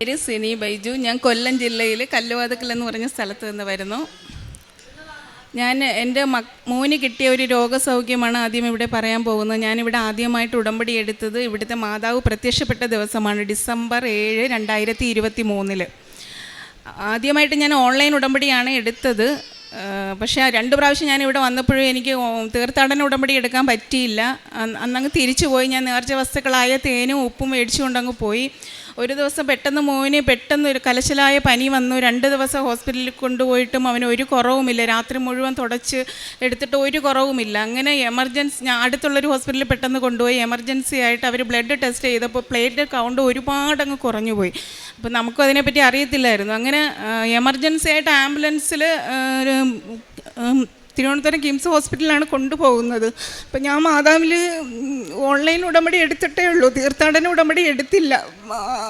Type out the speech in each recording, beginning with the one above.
പേര് സിനി ബൈജു. ഞാൻ കൊല്ലം ജില്ലയിൽ കല്ലുവാതുക്കൽ എന്ന് പറഞ്ഞ സ്ഥലത്ത് നിന്ന് വരുന്നു. ഞാൻ എന്റെ മക് മോന് കിട്ടിയ ഒരു രോഗസൗഖ്യമാണ് ആദ്യം ഇവിടെ പറയാൻ പോകുന്നത്. ഞാനിവിടെ ആദ്യമായിട്ട് ഉടമ്പടി എടുത്തത് ഇവിടുത്തെ മാതാവ് പ്രത്യക്ഷപ്പെട്ട ദിവസമാണ് ഡിസംബർ ഏഴ് രണ്ടായിരത്തി ഇരുപത്തി മൂന്നിൽ ആദ്യമായിട്ട് ഞാൻ ഓൺലൈൻ ഉടമ്പടിയാണ് എടുത്തത്. പക്ഷേ രണ്ട് പ്രാവശ്യം ഞാൻ ഇവിടെ വന്നപ്പോഴും എനിക്ക് തീർത്ഥാടന ഉടമ്പടി എടുക്കാൻ പറ്റിയില്ല. അന്ന് അന്നങ്ങ് തിരിച്ചു പോയി. ഞാൻ നേർച്ച വസ്തുക്കളായ തേനും ഉപ്പും മേടിച്ചുകൊണ്ടങ്ങ് പോയി. ഒരു ദിവസം പെട്ടെന്ന് മോന് പെട്ടെന്ന് ഒരു കലശലായ പനി വന്നു. രണ്ട് ദിവസം ഹോസ്പിറ്റലിൽ കൊണ്ടുപോയിട്ടും അവന് ഒരു കുറവുമില്ല. രാത്രി മുഴുവൻ തുടച്ച് എടുത്തിട്ട് ഒരു കുറവുമില്ല. അങ്ങനെ എമർജൻസി ഞാൻ അടുത്തുള്ളൊരു ഹോസ്പിറ്റലിൽ പെട്ടെന്ന് കൊണ്ടുപോയി. എമർജൻസി ആയിട്ട് അവർ ബ്ലഡ് ടെസ്റ്റ് ചെയ്തപ്പോൾ പ്ലേറ്റ് കൗണ്ട് ഒരുപാട് അങ്ങ് കുറഞ്ഞു പോയി അപ്പോൾ നമുക്കും അതിനെപ്പറ്റി അറിയത്തില്ലായിരുന്നു. അങ്ങനെ എമർജൻസി ആയിട്ട് ആംബുലൻസിൽ തിരുവനന്തപുരം കിംസ് ഹോസ്പിറ്റലിലാണ് കൊണ്ടുപോകുന്നത്. അപ്പം ഞാൻ മാതാവിൽ ഓൺലൈൻ ഉടമ്പടി എടുത്തിട്ടേ ഉള്ളൂ. തീർത്ഥാടന ഉടമ്പടി എടുത്തില്ല.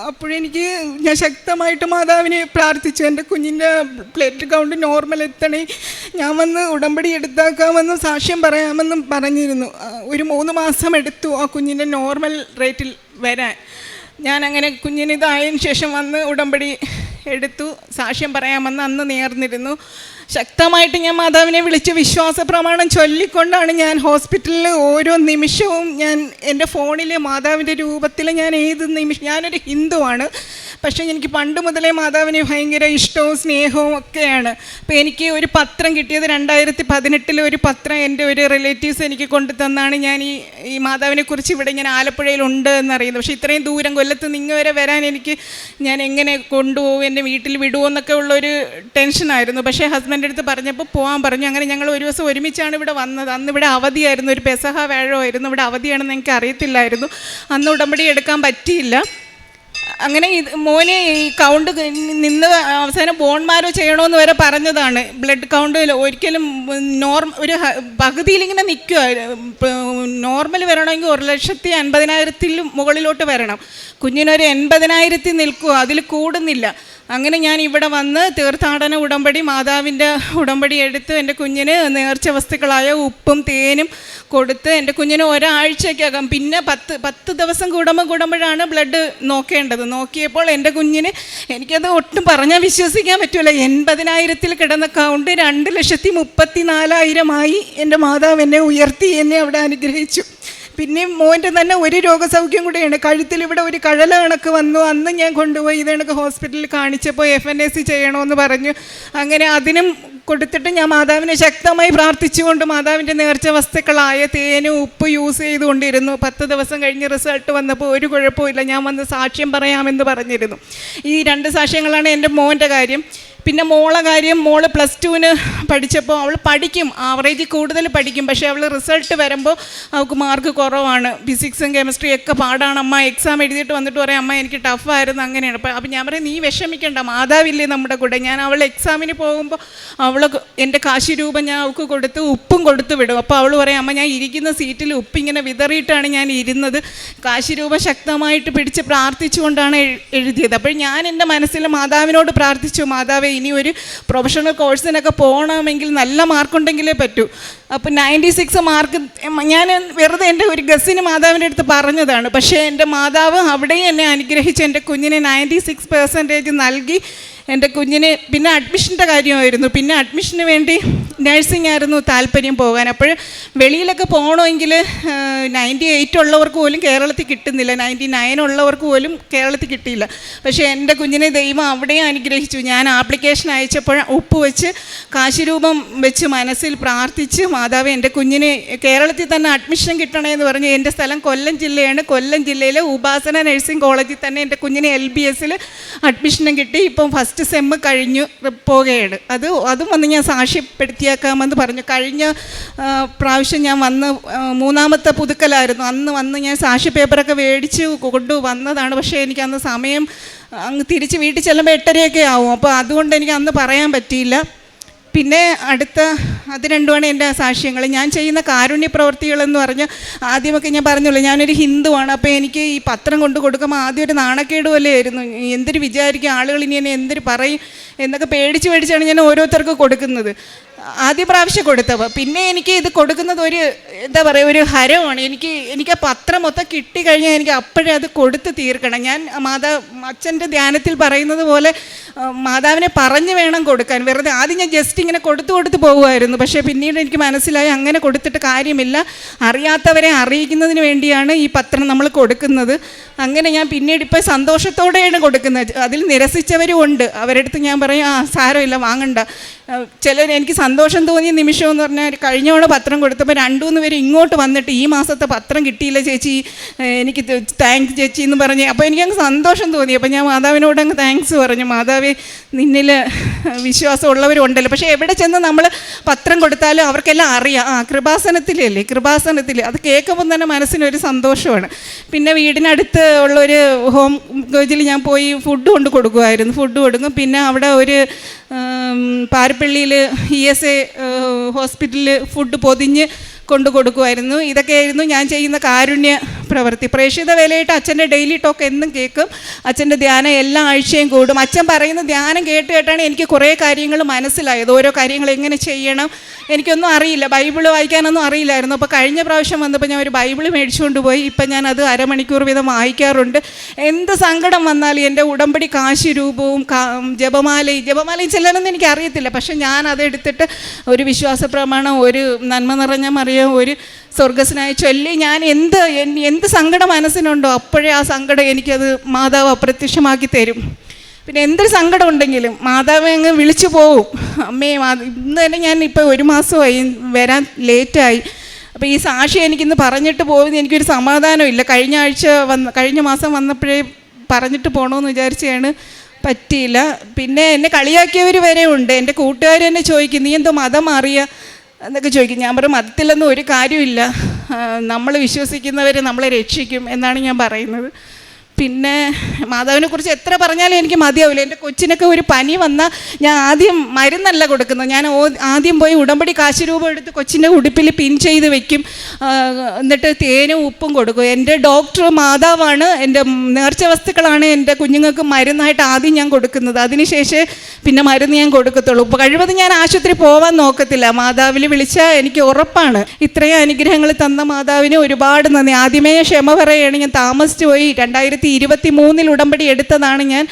അപ്പോഴെനിക്ക് ഞാൻ ശക്തമായിട്ട് മാതാവിനെ പ്രാർത്ഥിച്ചു. എന്റെ കുഞ്ഞിന്റെ പ്ലേറ്റ് കൗണ്ട് നോർമൽ എത്തണേ. ഞാൻ വന്ന് ഉടമ്പടി എടുത്താക്കാമെന്നും സാക്ഷ്യം പറയാമെന്നും പറഞ്ഞിരുന്നു. ഒരു മൂന്ന് മാസം എടുത്തു ആ കുഞ്ഞിന്റെ നോർമൽ റേറ്റിൽ വരാൻ. ഞാൻ അങ്ങനെ കുഞ്ഞിനിതായതിനു ശേഷം വന്ന് ഉടമ്പടി എടുത്തു. സാക്ഷ്യം പറയാമെന്ന് അന്ന് നേർന്നിരുന്നു. ശക്തമായിട്ട് ഞാൻ മാതാവിനെ വിളിച്ച് വിശ്വാസ പ്രമാണം ചൊല്ലിക്കൊണ്ടാണ് ഞാൻ ഹോസ്പിറ്റലിൽ ഓരോ നിമിഷവും ഞാൻ എന്റെ ഫോണിൽ മാതാവിന്റെ രൂപത്തിൽ ഞാൻ ഏത് നിമിഷം ഞാനൊരു ഹിന്ദുവാണ്. പക്ഷേ എനിക്ക് പണ്ട് മുതലേ മാതാവിനെ ഭയങ്കര ഇഷ്ടവും സ്നേഹവും ഒക്കെയാണ്. അപ്പോൾ എനിക്ക് ഒരു പത്രം കിട്ടിയത് രണ്ടായിരത്തി പതിനെട്ടിൽ ഒരു പത്രം എന്റെ ഒരു റിലേറ്റീവ്സ് എനിക്ക് കൊണ്ടു തന്നാണ് ഞാൻ ഈ ഈ മാതാവിനെ കുറിച്ച് ഇവിടെ ഇങ്ങനെ ആലപ്പുഴയിലുണ്ട് എന്നറിയുന്നത്. പക്ഷേ ഇത്രയും ദൂരം കൊല്ലത്ത് നിങ്ങൾ വരെ വരാൻ എനിക്ക് ഞാൻ എങ്ങനെ കൊണ്ടുപോകും എന്റെ വീട്ടിൽ വിടുമോ എന്നൊക്കെ ഉള്ളൊരു ടെൻഷനായിരുന്നു. പക്ഷേ ഹസ്ബൻഡ് അടുത്ത് പറഞ്ഞപ്പോൾ പോകാൻ പറഞ്ഞു. അങ്ങനെ ഞങ്ങൾ ഒരു ദിവസം ഒരുമിച്ചാണ് ഇവിടെ വന്നത്. അന്ന് ഇവിടെ അവധിയായിരുന്നു. ഒരു പെസഹ വേഴമായിരുന്നു ഇവിടെ അവധിയാണെന്ന് എനിക്ക് അറിയത്തില്ലായിരുന്നു. അന്ന് ഉടമ്പടി എടുക്കാൻ പറ്റിയില്ല. അങ്ങനെ ഇത് മോനെ ഈ കൗണ്ട് നിന്ന് അവസാനം ബോൺമാരോ ചെയ്യണമെന്ന് വരെ പറഞ്ഞതാണ്. ബ്ലഡ് കൗണ്ട് ഒരിക്കലും നോർമ ഒരു പകുതിയിലിങ്ങനെ നിൽക്കുക നോർമൽ വരണമെങ്കിൽ ഒരു ലക്ഷത്തി അൻപതിനായിരത്തിൽ മുകളിലോട്ട് വരണം. കുഞ്ഞിനൊരു എൺപതിനായിരത്തിൽ നിൽക്കുക അതിൽ കൂടുന്നില്ല. അങ്ങനെ ഞാൻ ഇവിടെ വന്ന് തീർത്ഥാടന ഉടമ്പടി മാതാവിന്റെ ഉടമ്പടി എടുത്ത് എന്റെ കുഞ്ഞിന് നേർച്ച വസ്തുക്കളായ ഉപ്പും തേനും കൊടുത്ത് എന്റെ കുഞ്ഞിന് ഒരാഴ്ചയ്ക്കകം പിന്നെ പത്ത് പത്ത് ദിവസം കൂടുമ്പോൾ കൂടുമ്പോഴാണ് ബ്ലഡ് നോക്കേണ്ടത്. നോക്കിയപ്പോൾ എന്റെ കുഞ്ഞിന് എനിക്കത് ഒട്ടും പറഞ്ഞാൽ വിശ്വസിക്കാൻ പറ്റില്ല എൺപതിനായിരത്തിൽ കിടന്ന കൗണ്ട് രണ്ട് ലക്ഷത്തി മുപ്പത്തി നാലായിരമായി എന്റെ മാതാവ് എന്നെ ഉയർത്തി എന്നെ അവിടെ അനുഗ്രഹിച്ചു. പിന്നെ മോന്റെ തന്നെ ഒരു രോഗസൗഖ്യം കൂടെയാണ് കഴുത്തിൽ ഇവിടെ ഒരു കഴല കണക്ക് വന്നു. അന്ന് ഞാൻ കൊണ്ടുപോയി ഇത് കണക്ക് ഹോസ്പിറ്റലിൽ കാണിച്ചപ്പോൾ എഫ് എൻ എസ് സി ചെയ്യണമെന്ന് പറഞ്ഞു. അങ്ങനെ അതിനും കൊടുത്തിട്ട് ഞാൻ മാതാവിനെ ശക്തമായി പ്രാർത്ഥിച്ചുകൊണ്ട് മാതാവിന്റെ നേർച്ച വസ്തുക്കളായ തേനും ഉപ്പ് യൂസ് ചെയ്തുകൊണ്ടിരുന്നു. പത്ത് ദിവസം കഴിഞ്ഞ് റിസൾട്ട് വന്നപ്പോൾ ഒരു കുഴപ്പമില്ല ഞാൻ വന്ന് സാക്ഷ്യം പറയാമെന്ന് പറഞ്ഞിരുന്നു. ഈ രണ്ട് സാക്ഷ്യങ്ങളാണ് എന്റെ മോന്റെ കാര്യം. പിന്നെ മോളെ കാര്യം മോൾ പ്ലസ് ടുവിന് പഠിച്ചപ്പോൾ അവൾ പഠിക്കും ആവറേജ് കൂടുതൽ പഠിക്കും. പക്ഷേ അവൾ റിസൾട്ട് വരുമ്പോൾ അവൾക്ക് മാർക്ക് കുറവാണ്. ഫിസിക്സും കെമിസ്ട്രിയും ഒക്കെ പാടാണ്. അമ്മ എക്സാം എഴുതിയിട്ട് വന്നിട്ട് പറയാം അമ്മ എനിക്ക് ടഫായിരുന്നു അങ്ങനെയാണ്. അപ്പോൾ അപ്പം ഞാൻ പറയും നീ വിഷമിക്കണ്ട മാതാവില്ലേ നമ്മുടെ കൂടെ. ഞാൻ അവൾ എക്സാമിന് പോകുമ്പോൾ അവൾ എന്റെ കാശി രൂപം ഞാൻ അവൾക്ക് കൊടുത്ത് ഉപ്പും കൊടുത്തു വിടും. അപ്പോൾ അവൾ പറയും അമ്മ ഞാൻ ഇരിക്കുന്ന സീറ്റിൽ ഉപ്പിങ്ങനെ വിതറിയിട്ടാണ് ഞാൻ ഇരുന്നത്. കാശി രൂപം ശക്തമായിട്ട് പിടിച്ച് പ്രാർത്ഥിച്ചുകൊണ്ടാണ് എഴുതിയത്. അപ്പോൾ ഞാൻ എന്റെ മനസ്സിൽ മാതാവിനോട് പ്രാർത്ഥിച്ചു മാതാവേ ഇനി ഒരു പ്രൊഫഷണൽ കോഴ്സിനൊക്കെ പോകണമെങ്കിൽ നല്ല മാർക്കുണ്ടെങ്കിലേ പറ്റൂ. അപ്പോൾ നയന്റി സിക്സ് മാർക്ക് ഞാൻ വെറുതെ എന്റെ ഒരു ഗസ്സിന് മാതാവിന്റെ അടുത്ത് പറഞ്ഞതാണ്. പക്ഷേ എന്റെ മാതാവ് അവിടെയും എന്നെ അനുഗ്രഹിച്ച് എന്റെ കുഞ്ഞിനെ നയന്റി സിക്സ് പെർസെന്റേജ് നൽകി. എന്റെ കുഞ്ഞിന് പിന്നെ അഡ്മിഷന്റെ കാര്യമായിരുന്നു. പിന്നെ അഡ്മിഷന് വേണ്ടി നഴ്സിംഗ് ആയിരുന്നു താല്പര്യം പോകാൻ. അപ്പോൾ വെളിയിലൊക്കെ പോകണമെങ്കിൽ നയന്റി എയ്റ്റ് ഉള്ളവർക്ക് പോലും കേരളത്തിൽ കിട്ടുന്നില്ല. നയന്റി നയൻ ഉള്ളവർക്ക് പോലും കേരളത്തിൽ കിട്ടിയില്ല. പക്ഷേ എന്റെ കുഞ്ഞിനെ ദൈവം അവിടെയും അനുഗ്രഹിച്ചു. ഞാൻ ആപ്ലിക്കേഷൻ അയച്ചപ്പോൾ ഉപ്പ് വെച്ച് കാശിരൂപം വെച്ച് മനസ്സിൽ പ്രാർത്ഥിച്ച് മാതാവ് എന്റെ കുഞ്ഞിന് കേരളത്തിൽ തന്നെ അഡ്മിഷൻ കിട്ടണമെന്ന് പറഞ്ഞ് എന്റെ സ്ഥലം കൊല്ലം ജില്ലയാണ്. കൊല്ലം ജില്ലയിലെ ഉപാസന നഴ്സിംഗ് കോളേജിൽ തന്നെ എന്റെ കുഞ്ഞിന് എൽ ബി എസിൽ അഡ്മിഷനും കിട്ടി. ഇപ്പം ഫസ്റ്റ് സെമ്മ് കഴിഞ്ഞു പോകുകയാണ് അത് അതും വന്ന് ഞാൻ സാക്ഷ്യപ്പെടുത്തിയേക്കാമെന്ന് പറഞ്ഞു. കഴിഞ്ഞ പ്രാവശ്യം ഞാൻ വന്ന് മൂന്നാമത്തെ പുതുക്കലായിരുന്നു. അന്ന് വന്ന് ഞാൻ സാക്ഷ്യ പേപ്പറൊക്കെ മേടിച്ച് കൊണ്ടു വന്നതാണ്. പക്ഷേ എനിക്ക് അന്ന് സമയം അങ്ങ് തിരിച്ച് വീട്ടിൽ ചെല്ലുമ്പോൾ എട്ടരയൊക്കെ ആവും. അപ്പോൾ അതുകൊണ്ട് എനിക്ക് അന്ന് പറയാൻ പറ്റിയില്ല. പിന്നെ അടുത്ത അത് രണ്ടുമാണ് എന്റെ സാക്ഷ്യങ്ങൾ. ഞാൻ ചെയ്യുന്ന കാരുണ്യ പ്രവർത്തികളെന്ന് പറഞ്ഞ് ആദ്യമൊക്കെ ഞാൻ പറഞ്ഞുള്ളൂ ഞാനൊരു ഹിന്ദുവാണ് അപ്പോൾ എനിക്ക് ഈ പത്രം കൊണ്ട് കൊടുക്കുമ്പോൾ ആദ്യം ഒരു നാണക്കേട് പോലെയായിരുന്നു എന്തൊരു വിചാരിക്കും ആളുകൾ ഇനി എന്നെ എന്തൊരു പറയും എന്നൊക്കെ പേടിച്ച് പേടിച്ചാണ് ഞാൻ ഓരോരുത്തർക്ക് കൊടുക്കുന്നത്. ആദ്യ പ്രാവശ്യം കൊടുത്തത്. പിന്നെ എനിക്ക് ഇത് കൊടുക്കുന്നത് ഒരു എന്താ പറയുക ഒരു ഹരമാണ്. എനിക്ക് എനിക്ക് ആ പത്രം മൊത്തം കിട്ടിക്കഴിഞ്ഞാൽ എനിക്ക് അപ്പോഴേ അത് കൊടുത്ത് തീർക്കണം. ഞാൻ മാതാ അച്ഛന്റെ ധ്യാനത്തിൽ പറയുന്നത് പോലെ മാതാവിനെ പറഞ്ഞു വേണം കൊടുക്കാൻ. വെറുതെ ആദ്യം ഞാൻ ജസ്റ്റ് ഇങ്ങനെ കൊടുത്തു കൊടുത്ത് പോകുമായിരുന്നു. പക്ഷേ പിന്നീട് എനിക്ക് മനസ്സിലായി അങ്ങനെ കൊടുത്തിട്ട് കാര്യമില്ല. അറിയാത്തവരെ അറിയിക്കുന്നതിന് വേണ്ടിയാണ് ഈ പത്രം നമ്മൾ കൊടുക്കുന്നത്. അങ്ങനെ ഞാൻ പിന്നീട് ഇപ്പോൾ സന്തോഷത്തോടെയാണ് കൊടുക്കുന്നത്. അതിൽ നിരസിച്ചവരും ഉണ്ട്. അവരടുത്ത് ഞാൻ പറയും ആ സാരമില്ല വാങ്ങണ്ട. ചിലർ എനിക്ക് സന്തോഷം തോന്നിയ നിമിഷം എന്ന് പറഞ്ഞാൽ കഴിഞ്ഞ പത്രം കൊടുത്തപ്പോൾ രണ്ടുമൂന്ന് പേര് ഇങ്ങോട്ട് വന്നിട്ട് ഈ മാസത്തെ പത്രം കിട്ടിയില്ല ചേച്ചി എനിക്ക് താങ്ക്സ് ചേച്ചി എന്ന് പറഞ്ഞ്. അപ്പോൾ എനിക്കങ്ങ് സന്തോഷം തോന്നി. അപ്പോൾ ഞാൻ മാതാവിനോട് അങ്ങ് താങ്ക്സ് പറഞ്ഞു. മാതാവേ നിന്നിൽ വിശ്വാസമുള്ളവരും ഉണ്ടല്ലോ പക്ഷേ എവിടെ ചെന്ന് നമ്മൾ പത്രം കൊടുത്താലും അവർക്കെല്ലാം അറിയാം. ആ കൃപാസനത്തിലല്ലേ കൃപാസനത്തിൽ അത് കേൾക്കുമ്പോൾ തന്നെ മനസ്സിനൊരു സന്തോഷമാണ്. പിന്നെ വീടിനടുത്ത് ഉള്ളൊരു ഹോം ഗേജിൽ ഞാൻ പോയി ഫുഡ് കൊണ്ട് കൊടുക്കുമായിരുന്നു ഫുഡ് കൊടുക്കും. പിന്നെ അവിടെ ഒരു പാരപ്പള്ളിയിൽ ഇ എസ് എ ഹോസ്പിറ്റലിൽ ഫുഡ് പൊതിഞ്ഞ് കൊണ്ടു കൊടുക്കുമായിരുന്നു. ഇതൊക്കെയായിരുന്നു ഞാൻ ചെയ്യുന്ന കാരുണ്യ പ്രവൃത്തി. പ്രേക്ഷിത വേലയിട്ട് അച്ഛന്റെ ഡെയിലി ടോക്ക് എന്നും കേൾക്കും. അച്ഛന്റെ ധ്യാനം എല്ലാ ആഴ്ചയും കൂടും. അച്ഛൻ പറയുന്ന ധ്യാനം കേട്ട് കേട്ടാണ് എനിക്ക് കുറേ കാര്യങ്ങൾ മനസ്സിലായത്. ഓരോ കാര്യങ്ങൾ എങ്ങനെ ചെയ്യണം എനിക്കൊന്നും അറിയില്ല. ബൈബിൾ വായിക്കാനൊന്നും അറിയില്ലായിരുന്നു. അപ്പോൾ കഴിഞ്ഞ പ്രാവശ്യം വന്നപ്പോൾ ഞാൻ ഒരു ബൈബിൾ മേടിച്ചുകൊണ്ട് പോയി. ഇപ്പം ഞാൻ അത് അരമണിക്കൂർ വീതം വായിക്കാറുണ്ട്. എന്ത് സങ്കടം വന്നാലും എന്റെ ഉടമ്പടി കാശി രൂപവും ജപമാലയും ജപമാലയും ചെല്ലാനൊന്നും എനിക്കറിയത്തില്ല. പക്ഷേ ഞാൻ അതെടുത്തിട്ട് ഒരു വിശ്വാസ പ്രമാണം ഒരു നന്മ നിറഞ്ഞ മറിയ ഒരു സ്വർഗസ്നായ ചൊല്ലി ഞാൻ എന്ത് എന്ത് സങ്കടം മനസ്സിനുണ്ടോ അപ്പോഴേ ആ സങ്കടം എനിക്കത് മാതാവ് അപ്രത്യക്ഷമാക്കി തരും. പിന്നെ എന്തൊരു സങ്കടം ഉണ്ടെങ്കിലും മാതാവ് അങ്ങ് വിളിച്ചു പോവും. അമ്മേ ഇന്ന് തന്നെ ഞാൻ ഇപ്പോൾ ഒരു മാസമായി വരാൻ ലേറ്റായി. അപ്പോൾ ഈ സാക്ഷി എനിക്കിന്ന് പറഞ്ഞിട്ട് പോകുന്നത് എനിക്കൊരു സമാധാനമില്ല. കഴിഞ്ഞ ആഴ്ച വന്ന് കഴിഞ്ഞ മാസം വന്നപ്പോഴേ പറഞ്ഞിട്ട് പോകണമെന്ന് വിചാരിച്ചാണ് പറ്റിയില്ല. പിന്നെ എന്നെ കളിയാക്കിയവർ വരെ ഉണ്ട്. എന്റെ കൂട്ടുകാർ എന്നെ ചോദിക്കും നീ എന്തോ മതം മാറിയ? എന്നൊക്കെ ചോദിക്കും. ഞാൻ പറയും മതത്തിലൊന്നും ഒരു കാര്യമില്ല നമ്മൾ വിശ്വസിക്കുന്നവർ നമ്മളെ രക്ഷിക്കും എന്നാണ് ഞാൻ പറയുന്നത്. പിന്നെ മാതാവിനെ കുറിച്ച് എത്ര പറഞ്ഞാലും എനിക്ക് മതിയാവില്ല. എന്റെ കൊച്ചിനൊക്കെ ഒരു പനി വന്നാൽ ഞാൻ ആദ്യം മരുന്നല്ല കൊടുക്കുന്നത്. ഞാൻ ആദ്യം പോയി ഉടമ്പടി കാശ് രൂപം എടുത്ത് കൊച്ചിന്റെ ഉടുപ്പിൽ പിൻ ചെയ്ത് വെക്കും. എന്നിട്ട് തേനും ഉപ്പും കൊടുക്കും. എന്റെ ഡോക്ടർ മാതാവാണ് എന്റെ നേർച്ച വസ്തുക്കളാണ് എന്റെ കുഞ്ഞുങ്ങൾക്ക് മരുന്നായിട്ട് ആദ്യം ഞാൻ കൊടുക്കുന്നത്. അതിനുശേഷം പിന്നെ മരുന്ന് ഞാൻ കൊടുക്കത്തുള്ളൂ. കഴിവതും ഞാൻ ആശുപത്രി പോവാൻ നോക്കത്തില്ല. മാതാവിൽ വിളിച്ചാൽ എനിക്ക് ഉറപ്പാണ്. ഇത്രയും അനുഗ്രഹങ്ങൾ തന്ന മാതാവിന് ഒരുപാട് നന്ദി. ആദ്യമേ ക്ഷമ പറയുകയാണ് ഞാൻ താമസിച്ചു പോയി. രണ്ടായിരത്തി ഇരുപത്തി മൂന്നിൽ ഉടമ്പടി എടുത്തതാണ് ഞാൻ.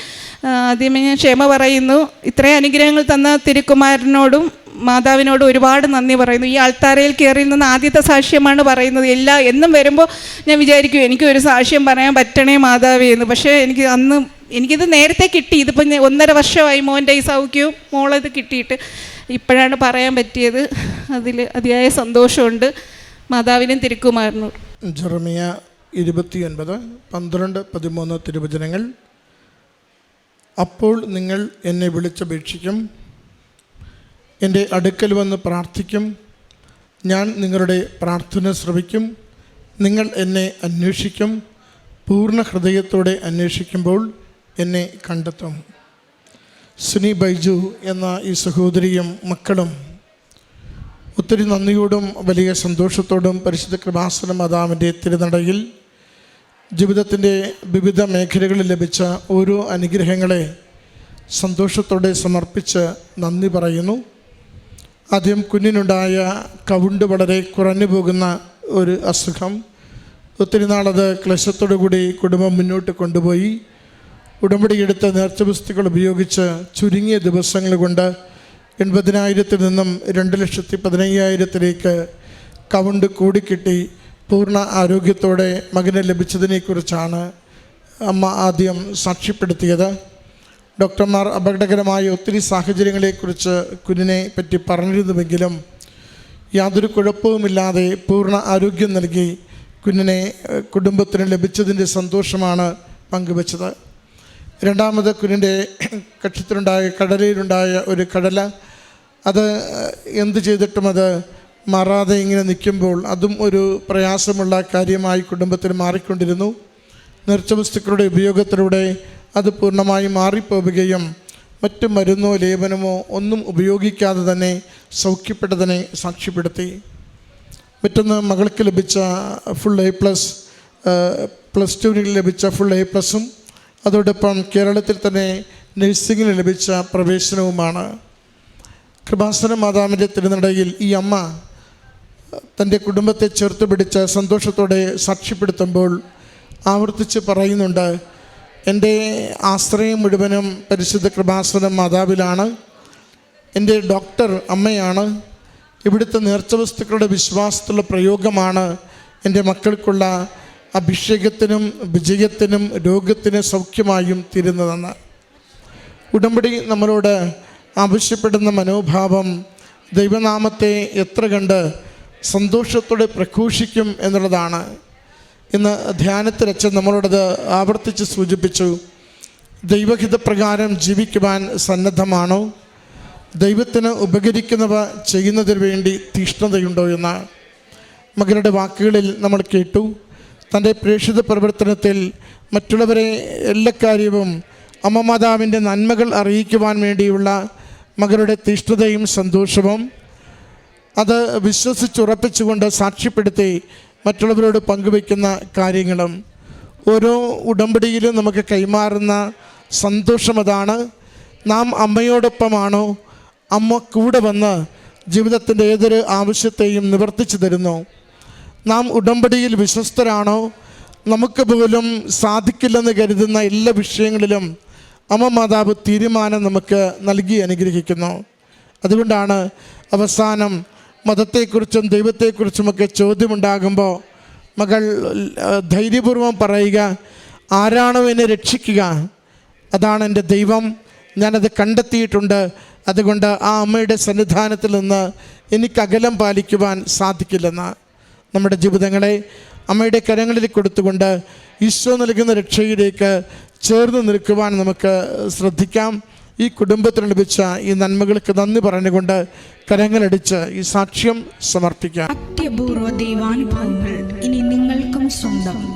ആദ്യം ആദ്യമേ ഞാൻ ക്ഷമ പറയുന്നു. ഇത്രയും അനുഗ്രഹങ്ങൾ തന്ന തിരുക്കുമാരനോടും മാതാവിനോട് ഒരുപാട് നന്ദി പറയുന്നു. ഈ ആൾത്താരയിൽ കയറി നിന്ന് ആദ്യത്തെ സാക്ഷ്യമാണ് പറയുന്നത്. എല്ലാ എന്നും വരുമ്പോൾ ഞാൻ വിചാരിക്കും എനിക്ക് ഒരു സാക്ഷ്യം പറയാൻ പറ്റണേ മാതാവേ എന്ന്. പക്ഷേ എനിക്ക് അന്ന് എനിക്കിത് നേരത്തെ കിട്ടി. ഇതിപ്പോൾ ഒന്നര വർഷമായി മോന്റെ ഈ സൗഖ്യവും മോളത് കിട്ടിയിട്ട് ഇപ്പോഴാണ് പറയാൻ പറ്റിയത്. അതിൽ അതിയായ സന്തോഷമുണ്ട് മാതാവിനും തിരുക്കുമാരനും ജെറമിയ ഇരുപത്തിയൊൻപത് പന്ത്രണ്ട് പതിമൂന്ന് തിരുവചനങ്ങൾ. അപ്പോൾ നിങ്ങൾ എന്നെ വിളിച്ചപേക്ഷിക്കും. എന്റെ അടുക്കൽ വന്ന് പ്രാർത്ഥിക്കും. ഞാൻ നിങ്ങളുടെ പ്രാർത്ഥന ശ്രവിക്കും. നിങ്ങൾ എന്നെ അന്വേഷിക്കും. പൂർണ ഹൃദയത്തോടെ അന്വേഷിക്കുമ്പോൾ എന്നെ കണ്ടെത്തും. സുനി ബൈജു എന്ന ഈ സഹോദരിയും മക്കളും ഒത്തിരി നന്ദിയോടും വലിയ സന്തോഷത്തോടും പരിശുദ്ധ കൃപാസന മാതാവിന്റെ തിരുനടയിൽ ജീവിതത്തിന്റെ വിവിധ മേഖലകളിൽ ലഭിച്ച ഓരോ അനുഗ്രഹങ്ങളെ സന്തോഷത്തോടെ സമർപ്പിച്ച് നന്ദി പറയുന്നു. ആദ്യം കുഞ്ഞിനുണ്ടായ കവുണ്ട് വളരെ കുറഞ്ഞു പോകുന്ന ഒരു അസുഖം. ഒത്തിരി നാളത് ക്ലേശത്തോടു കൂടി കുടുംബം മുന്നോട്ട് കൊണ്ടുപോയി. ഉടമ്പടിയെടുത്ത നേർച്ച പുസ്തുക്കൾ ഉപയോഗിച്ച് ചുരുങ്ങിയ ദിവസങ്ങൾ കൊണ്ട് എൺപതിനായിരത്തിൽ നിന്നും രണ്ട് ലക്ഷത്തി പതിനയ്യായിരത്തിലേക്ക് കൗണ്ട് കൂടിക്കിട്ടി പൂർണ ആരോഗ്യത്തോടെ മകനെ ലഭിച്ചതിനെക്കുറിച്ചാണ് അമ്മ ആദ്യം സാക്ഷ്യപ്പെടുത്തിയത്. ഡോക്ടർമാർ അപകടകരമായ ഒത്തിരി സാഹചര്യങ്ങളെക്കുറിച്ച് കുഞ്ഞിനെ പറ്റി പറഞ്ഞിരുന്നുവെങ്കിലും യാതൊരു കുഴപ്പവുമില്ലാതെ പൂർണ ആരോഗ്യം നൽകി കുഞ്ഞിനെ കുടുംബത്തിന് ലഭിച്ചതിന്റെ സന്തോഷമാണ് പങ്കുവച്ചത്. രണ്ടാമത് കുഞ്ഞിന്റെ കക്ഷത്തിലുണ്ടായ കടലയിലുണ്ടായ ഒരു കടല. അത് എന്ത് ചെയ്തിട്ടും അത് മാറാതെ ഇങ്ങനെ നിൽക്കുമ്പോൾ അതും ഒരു പ്രയാസമുള്ള കാര്യമായി കുടുംബത്തിൽ മാറിക്കൊണ്ടിരുന്നു. നിർച്ച വസ്തുക്കളുടെ ഉപയോഗത്തിലൂടെ അത് പൂർണമായും മാറിപ്പോവുകയും മറ്റു മരുന്നോ ലേപനമോ ഒന്നും ഉപയോഗിക്കാതെ തന്നെ സൗഖ്യപ്പെട്ടതിനെ സാക്ഷ്യപ്പെടുത്തി. മറ്റൊന്ന് മകൾക്ക് ലഭിച്ച ഫുൾ എ പ്ലസ് പ്ലസ് ടുവിന് ലഭിച്ച ഫുൾ എ പ്ലസും അതോടൊപ്പം കേരളത്തിൽ തന്നെ നഴ്സിംഗിന് ലഭിച്ച പ്രവേശനവുമാണ്. കൃപാസന മാതാവിന്റെ തിരുനടയിൽ ഈ അമ്മ തന്റെ കുടുംബത്തെ ചേർത്ത് പിടിച്ച് സന്തോഷത്തോടെ സാക്ഷ്യപ്പെടുത്തുമ്പോൾ ആവർത്തിച്ച് പറയുന്നുണ്ട് എന്റെ ആശ്രയം മുഴുവനും പരിശുദ്ധ കൃപാസനം മാതാവിലാണ്. എന്റെ ഡോക്ടർ അമ്മയാണ്. ഇവിടുത്തെ നേർച്ച വസ്തുക്കളുടെ വിശ്വാസത്തിലുള്ള പ്രയോഗമാണ് എന്റെ മക്കൾക്കുള്ള അഭിഷേകത്തിനും വിജയത്തിനും രോഗത്തിന് സൗഖ്യമായും തീരുന്നതെന്ന്. ഉടമ്പടി നമ്മളോട് ആവശ്യപ്പെടുന്ന മനോഭാവം ദൈവനാമത്തെ എത്ര കണ്ട് സന്തോഷത്തോടെ പ്രഘോഷിക്കും എന്നുള്ളതാണ്. ഇന്ന് ധ്യാനത്തിലച്ഛൻ നമ്മളോടത് ആവർത്തിച്ച് സൂചിപ്പിച്ചു ദൈവഹിതപ്രകാരം ജീവിക്കുവാൻ സന്നദ്ധമാണോ? ദൈവത്തിന് ഉപകരിക്കുന്നവ ചെയ്യുന്നതിന് വേണ്ടി തീഷ്ണതയുണ്ടോ എന്ന്. മകളുടെ വാക്കുകളിൽ നമ്മൾ കേട്ടു തന്റെ പ്രേക്ഷിത പ്രവർത്തനത്തിൽ മറ്റുള്ളവരെ എല്ലാ കാര്യവും അമ്മ മാതാവിന്റെ നന്മകൾ അറിയിക്കുവാൻ വേണ്ടിയുള്ള മകളുടെ തീഷ്ണതയും സന്തോഷവും അത് വിശ്വസിച്ചുറപ്പിച്ചുകൊണ്ട് സാക്ഷ്യപ്പെടുത്തി മറ്റുള്ളവരോട് പങ്കുവയ്ക്കുന്ന കാര്യങ്ങളും ഓരോ ഉടമ്പടിയിലും നമുക്ക് കൈമാറുന്ന സന്തോഷം അതാണ്. നാം അമ്മയോടൊപ്പമാണോ? അമ്മ കൂടെ വന്ന് ജീവിതത്തിന്റെ ഏതൊരു ആവശ്യത്തെയും നിവർത്തിച്ചു തരുന്നു. നാം ഉടമ്പടിയിൽ വിശ്വസ്തരാണോ? നമുക്ക് പോലും സാധിക്കില്ലെന്ന് കരുതുന്ന എല്ലാ വിഷയങ്ങളിലും അമ്മ മാതാവ് തീരുമാനം നമുക്ക് നൽകി അനുഗ്രഹിക്കുന്നു. അതുകൊണ്ടാണ് അവസാനം മതത്തെക്കുറിച്ചും ദൈവത്തെക്കുറിച്ചുമൊക്കെ ചോദ്യമുണ്ടാകുമ്പോൾ മകൾ ധൈര്യപൂർവം ധൈര്യപൂർവം പറയുക ആരാണോ എന്നെ രക്ഷിക്കുക? അതാണ് എന്റെ ദൈവം. ഞാനത് കണ്ടെത്തിയിട്ടുണ്ട്. അതുകൊണ്ട് ആ അമ്മയുടെ സന്നിധാനത്തിൽ നിന്ന് എനിക്ക് അകലം പാലിക്കുവാൻ സാധിക്കില്ലെന്ന്. നമ്മുടെ ജീവിതങ്ങളെ അമ്മയുടെ കരങ്ങളിൽ കൊടുത്തുകൊണ്ട് ഈശോ നൽകുന്ന രക്ഷയിലേക്ക് ചേർന്ന് നിൽക്കുവാൻ നമുക്ക് ശ്രദ്ധിക്കാം. ഈ കുടുംബത്തിന് ലഭിച്ച ഈ നന്മകൾക്ക് നന്ദി പറഞ്ഞുകൊണ്ട് കരങ്ങളടിച്ച് ഈ സാക്ഷ്യം സമർപ്പിക്കാം. അത്യപൂർവ ദൈവാനുഭവങ്ങൾ ഇനി നിങ്ങൾക്കും സ്വന്തം.